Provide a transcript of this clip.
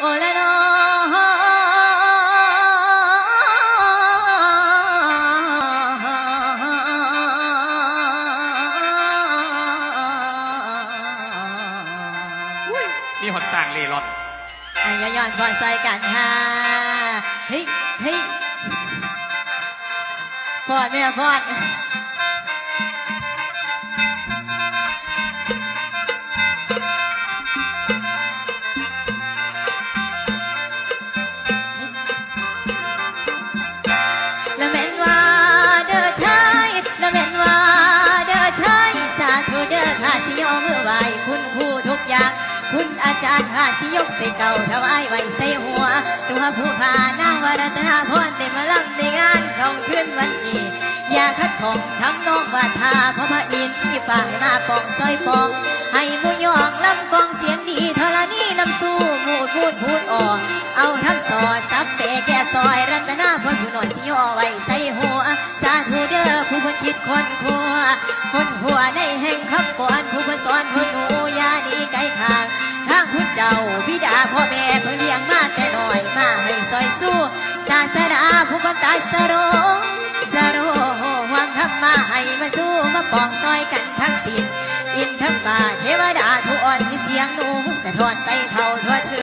โอละนอมีหดสั่งเล่ร่อนอันยย้อนพอใส่กันฮะเฮ้ยเฮ้ยพอดแม่พอด คุณอาจารย์ข้าสิยกใส่เก่าถวายไว้ใส่หัว ตัวผู้ขานางวรัตนาพรได้มาลำในงานของขึ้นวันนี้อย่าคัดของทำน้องบาทาพระพระอินทร์ที่ฝ่ายมาปองซอยปอง ให้หมูยองลำกองเสียงดีเทรณีนำสู้มูดพูดพูดออก เอาทั้งสอดซับเปแก่ซอยรัตนาพรผู้หน่อยสิยอไว้ใส่หัว สาธุเด้อผู้คนคิดคนคัวคนหัวในแห่งคำายสโรสโรหวังทำมาให้มาสู้มาปองต้อยกันทั้งสิ้นอินทั้งบาทเทวดาทุกอ่อนที่เสียงหนูสะท้อนไปเท่าทวถึง